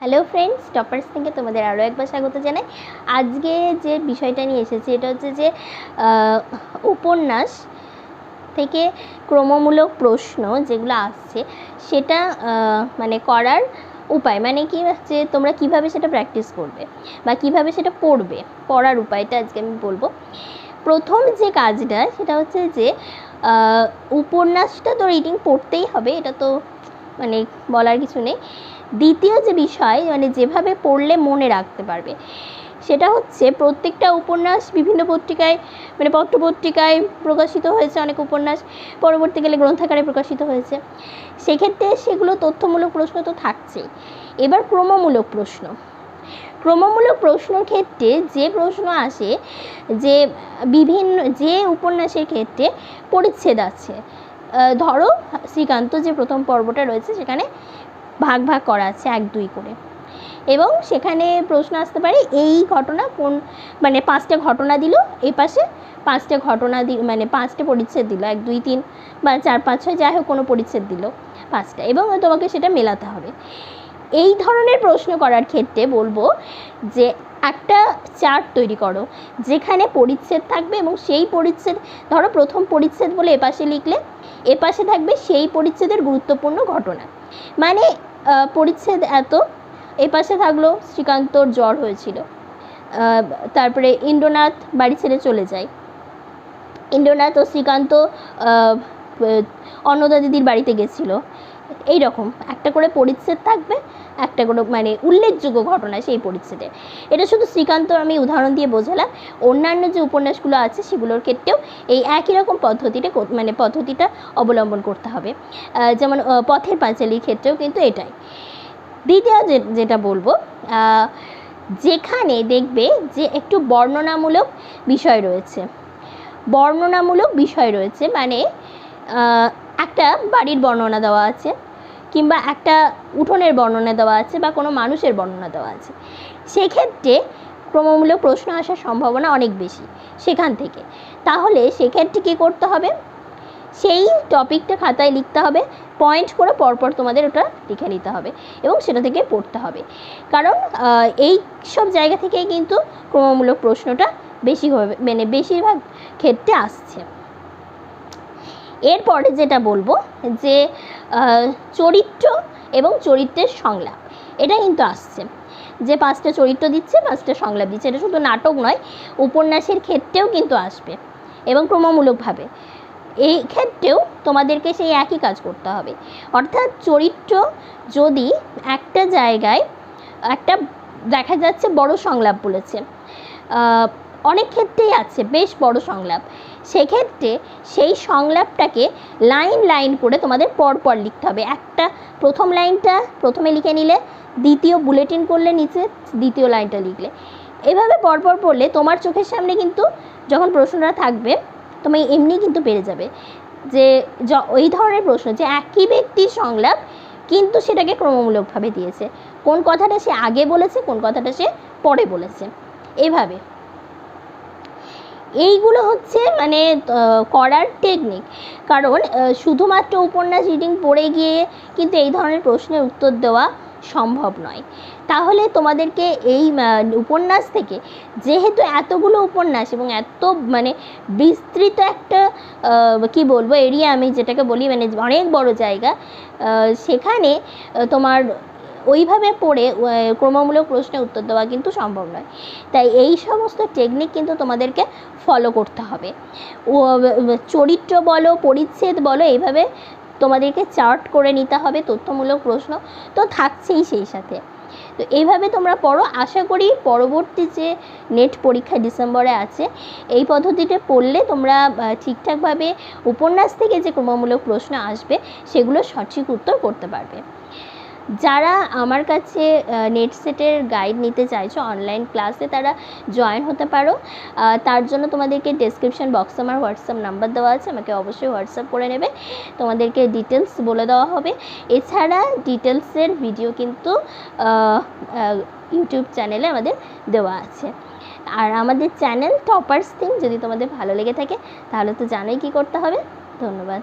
Hello friends toppers থেকে তোমাদের আরও একবার স্বাগত জানাই। আজকে যে বিষয়টা নিয়ে এসেছি, এটা হচ্ছে যে উপন্যাস থেকে ক্রমমূলক প্রশ্ন যেগুলো আসছে, সেটা মানে করার উপায় মানে কি যে তোমরা কীভাবে সেটা প্র্যাকটিস করবে বা কীভাবে সেটা পড়বে, পড়ার উপায়টা আজকে আমি বলব। প্রথম যে কাজটা, সেটা হচ্ছে যে উপন্যাসটা তো রিডিং পড়তেই হবে, এটা তো মানে বলার কিছু নেই। দ্বিতীয় যে বিষয় মানে যেভাবে পড়লে মনে রাখতে পারবে, সেটা হচ্ছে প্রত্যেকটা উপন্যাস বিভিন্ন পত্রিকায় মানে পত্রপত্রিকায় প্রকাশিত হয়েছে অনেক উপন্যাস, পরবর্তীকালে গ্রন্থাকারে প্রকাশিত হয়েছে। সেক্ষেত্রে সেগুলো তথ্যমূলক প্রশ্ন তো থাকছেই। এবার ক্রমমূলক প্রশ্ন। ক্রমমূলক প্রশ্নর ক্ষেত্রে যে প্রশ্ন আসে, যে বিভিন্ন, যে উপন্যাসের ক্ষেত্রে পরিচ্ছেদ আছে ধরো শ্রীকান্ত যে প্রথম পর্বটা রয়েছে, সেখানে ভাগ ভাগ করা আছে, এক দুই করে। এবং সেখানে প্রশ্ন আসতে পারে, এই ঘটনা কোন মানে পাঁচটা ঘটনা দিল, এই পাশে পাঁচটা ঘটনা দি মানে পাঁচটা পরিচ্ছেদ দিল, এক, দুই, তিন বা চার, পাঁচ, ছয়, যাই হোক, কোনো পরিচ্ছেদ দিল পাঁচটা। এবং তোমাকে সেটা মেলাতে হবে। এই ধরনের প্রশ্ন করার ক্ষেত্রে বলব যে, একটা চার্ট তৈরি করো, যেখানে পরিচ্ছেদ থাকবে এবং সেই পরিচ্ছেদ, ধরো প্রথম পরিচ্ছেদ বলে এপাশে লিখলে এপাশে থাকবে সেই পরিচ্ছেদের গুরুত্বপূর্ণ ঘটনা। মানে পরিচ্ছেদ এত, এপাশে থাকল শ্রীকান্তর জ্বর হয়েছিল। তারপরে ইন্দ্রনাথ বাড়ি ছেড়ে চলে যায়। ইন্দ্রনাথ ও শ্রীকান্ত অন্নদা দিদির বাড়িতে গেছিল। এই রকম একটা করে পরিচ্ছেদ থাকবে, একটা করে মানে উল্লেখযোগ্য ঘটনা সেই পরিচ্ছেদে। এটা শুধু শ্রীকান্ত আমি উদাহরণ দিয়ে বোঝালাম। অন্যান্য যে উপন্যাসগুলো আছে সেগুলোর ক্ষেত্রেও এই একই রকম পদ্ধতিটা মানে পদ্ধতিটা অবলম্বন করতে হবে। যেমন পথের পাঁচালীর ক্ষেত্রেও কিন্তু এটাই। দ্বিতীয় যেটা বলব যেখানে দেখবে যে একটু বর্ণনামূলক বিষয় রয়েছে। বর্ণনামূলক বিষয় রয়েছে মানে একটা বাড়ির বর্ণনা দেওয়া আছে। কিংবা একটা উঠোনের বর্ণনা দেওয়া আছে বা কোনো মানুষের বর্ণনা দেওয়া আছে। সেক্ষেত্রে ক্রমমূলক প্রশ্ন আসার সম্ভাবনা অনেক বেশি সেখান থেকে। তাহলে সেক্ষেত্রে কী করতে হবে? সেই টপিকটা খাতায় লিখতে হবে, পয়েন্ট করে পরপর তোমাদের ওটা লিখে নিতে হবে এবং সেটা থেকে পড়তে হবে। কারণ এই সব জায়গা থেকেই কিন্তু ক্রমমূলক প্রশ্নটা বেশি হবে মানে বেশিরভাগ ক্ষেত্রে আসছে। এরপরে যেটা বলব যে চরিত্র এবং চরিত্রের সংলাপ, এটা কিন্তু আসছে। যে পাঁচটা চরিত্র দিচ্ছে, পাঁচটা সংলাপ দিচ্ছে। এটা শুধু নাটক নয়, উপন্যাসের ক্ষেত্রেও কিন্তু আসবে এবং ক্রমমূলকভাবে। এই ক্ষেত্রেও তোমাদেরকে সেই একই কাজ করতে হবে। অর্থাৎ চরিত্র যদি একটা জায়গায় একটা দেখা যাচ্ছে বড় সংলাপ বলেছে অনেক ক্ষেত্রেই আছে, বেশ বড় সংলাপ। সেক্ষেত্রে সেই সংলাপটাকে লাইন লাইন করে তোমাদের পরপর লিখতে হবে। একটা প্রথম লাইনটা প্রথমে লিখে নিলে, দ্বিতীয় বুলেটিন করলে নিচে, দ্বিতীয় লাইনটা লিখলে। এভাবে পরপর পড়লে তোমার চোখের সামনে কিন্তু যখন প্রশ্নটা থাকবে, তুমি এমনি কিন্তু পেরে যাবে। যে ওই ধরনের প্রশ্ন যে একই ব্যক্তির সংলাপ কিন্তু সেটাকে ক্রমমূলকভাবে দিয়েছে। কোন কথাটা সে আগে বলেছে, কোন কথাটা সে পরে বলেছে। এভাবে। এইগুলো হচ্ছে মানে করার টেকনিক কারণ শুধুমাত্র উপন্যাস রিডিং পড়ে গিয়ে কিন্তু এই ধরনের প্রশ্নের উত্তর দেওয়া সম্ভব নয়। তাহলে তোমাদেরকে এই উপন্যাস থেকে যেহেতু এতগুলো উপন্যাস এবং এত মানে বিস্তৃত একটা কি বলব এরিয়া আমি যেটাকে বলি মানে অনেক বড় জায়গা সেখানে তোমার ওইভাবে পড়ে ক্রমমূলক প্রশ্নের উত্তর দেওয়া কিন্তু সম্ভব নয়। তাই এই সমস্ত টেকনিক কিন্তু তোমাদেরকে ফলো করতে হবে। চরিত্র বলো, পরিচ্ছেদ বলো, এইভাবে তোমাদেরকে চার্ট করে নিতে হবে তথ্যমূলক প্রশ্ন। তো থাকছেই সেই সাথে। তো এইভাবে তোমরা পড়ো। আশা করি পরবর্তী যে নেট পরীক্ষা ডিসেম্বরে আছে, এই পদ্ধতিতে পড়লে তোমরা ঠিকঠাকভাবে উপন্যাস থেকে যে ক্রমমূলক প্রশ্ন আসবে, সেগুলো সঠিক উত্তর করতে পারবে। যারা আমার কাছে নেট সেটের গাইড নিতে চাইছো অনলাইন ক্লাসে তারা জয়েন হতে পারো। তার জন্য তোমাদেরকে ডেসক্রিপশন বক্সে আমার হোয়াটসঅ্যাপ নাম্বার দেওয়া আছে, আমাকে অবশ্যই হোয়াটসঅ্যাপ করে নেবে। তোমাদেরকে ডিটেলস বলে দেওয়া হবে। এছাড়া ডিটেলসের ভিডিও কিন্তু ইউটিউব চ্যানেলে আমাদের দেওয়া আছে। আর আমাদের চ্যানেল টপার্স থিং যদি তোমাদের ভালো লেগে থাকে, তাহলে তো জানোই কী করতে হবে। ধন্যবাদ।